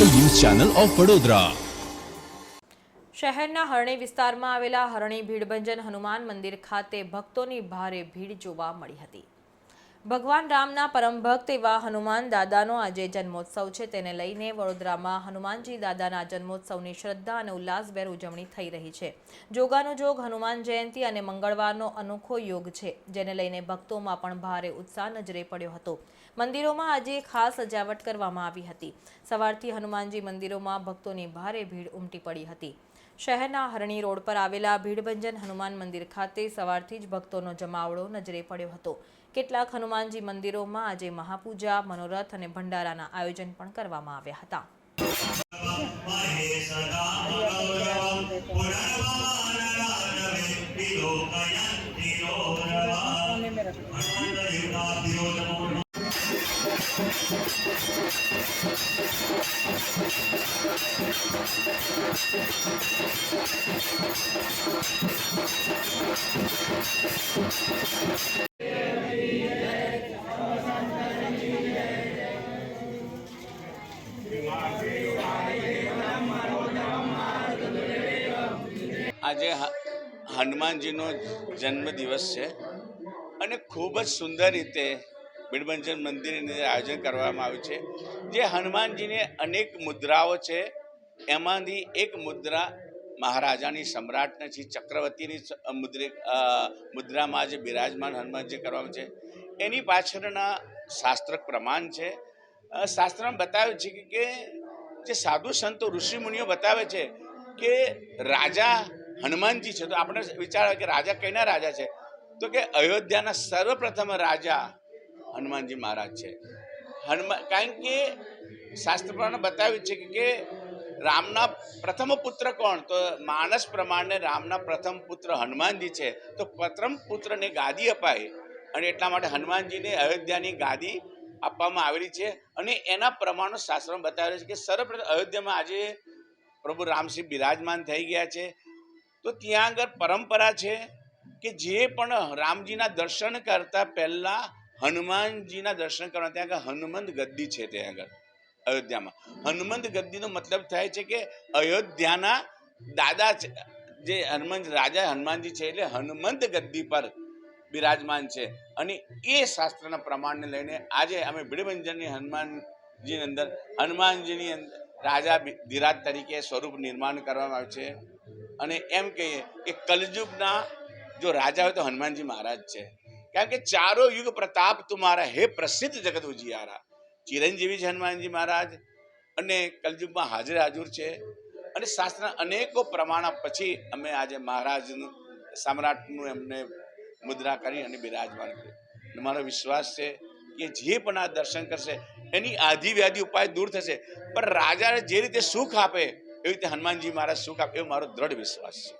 Channel of Vadodara. શહેરના હરણી વિસ્તારમાં આવેલા હરણી ભીડભંજન હનુમાન મંદિર ખાતે ભક્તોની ભારે ભીડ જોવા મળી હતી. ભગવાન રામના પરમ ભક્ત એવા હનુમાન દાદાનો આજે જન્મોત્સવ છે. તેને લઈને વડોદરામાં હનુમાનજી દાદાના જન્મોત્સવની શ્રદ્ધા અને ઉલ્લાસભેર ઉજવણી થઈ રહી છે. જોગાનો જોગ હનુમાન જયંતિ અને મંગળવારનો અનોખો યોગ છે. જેને લઈને ભક્તોમાં પણ ભારે ઉત્સાહ નજરે પડ્યો હતો. મંદિરોમાં આજે ખાસ સજાવટ કરવામાં આવી હતી. સવારથી હનુમાનજી મંદિરોમાં ભક્તોની ભારે ભીડ ઉમટી પડી હતી. શહેરના હરણી રોડ પર આવેલા ભીડભંજન હનુમાન મંદિર ખાતે સવારથી જ ભક્તોનો જમાવડો નજરે પડ્યો હતો. કેટલાક હનુમાનજી મંદિરોમાં આજે મહાપૂજા, મનોરથ અને ભંડારાના આયોજન પણ કરવામાં આવ્યા હતા. આજે હનુમાનજીનો જન્મદિવસ છે અને ખૂબ જ સુંદર રીતે બિડબંજન મંદિરની આયોજન કરવામાં આવ્યું છે. જે હનુમાનજીની અનેક મુદ્રાઓ છે. એમાંથી એક મુદ્રા મહારાજાની સમ્રાટને શ્રી ચક્રવર્તીની મુદ્રિક મુદ્રામાં જે બિરાજમાન હનુમાનજી કરવામાં છે. એની પાછળના શાસ્ત્ર પ્રમાણ છે. શાસ્ત્રમાં બતાવ્યું છે કે જે સાધુ સંતો ઋષિમુનિઓ બતાવે છે કે રાજા હનુમાનજી છે. તો આપણે વિચાર કે રાજા કઈના રાજા છે? તો કે અયોધ્યાના સર્વપ્રથમ રાજા હનુમાનજી મહારાજ છે. હનુમાન કારણ કે શાસ્ત્ર પ્રમાણે બતાવ્યું છે કે કે રામના પ્રથમ પુત્ર કોણ? તો માનસ પ્રમાણે રામના પ્રથમ પુત્ર હનુમાનજી છે. તો પ્રથમ પુત્રને ગાદી અપાય અને એટલા માટે હનુમાનજીને અયોધ્યાની ગાદી આપવામાં આવેલી છે. અને એના પ્રમાણો શાસ્ત્રમાં બતાવેલું છે કે, સર્વપ્રથમ અયોધ્યામાં આજે પ્રભુ રામસિંહ બિરાજમાન થઈ ગયા છે. તો ત્યાં આગળ પરંપરા છે કે, જે પણ રામજીના દર્શન કરતા પહેલા હનુમાનજીના દર્શન કરવા ત્યાં આગળ હનુમંત ગદ્દી છે ત્યાં આગળ, અયોધ્યામાં. હનુમંત ગદ્દીનો મતલબ થાય છે કે અયોધ્યાના દાદા છે, જે હનુમાન, રાજા હનુમાનજી છે એટલે હનુમંત ગદ્દી પર બિરાજમાન છે. અને એ શાસ્ત્રના પ્રમાણને લઈને આજે અમે ભીડભંજનની હનુમાનજીની અંદર હનુમાનજીની અંદર રાજા ધીરાજ તરીકે સ્વરૂપ નિર્માણ કરવામાં આવ્યું છે. અને એમ કહીએ કે કલયુગના જો રાજા હોય તો હનુમાનજી મહારાજ છે. કારણ કે ચારો યુગ પ્રતાપ તુમારા હે પ્રસિદ્ધ જગત ઉજિયારા ચિરંજીવી છે હનુમાનજી મહારાજ અને કલયુગમાં હાજર હાજર છે. અને શાસ્ત્રના અનેકો પ્રમાણ પછી અમે આજે મહારાજનું સમ્રાટનું એમને મુદ્રા કરી અને બિરાજમાન કર્યું. મારો વિશ્વાસ છે કે જે પણ આ દર્શન કરશે, એની આધી વ્યાધિ ઉપાય દૂર થશે. પણ રાજાને જે રીતે સુખ આપે, એવી રીતે હનુમાનજી મહારાજ સુખ આપે, એવો મારો દ્રઢ વિશ્વાસ છે.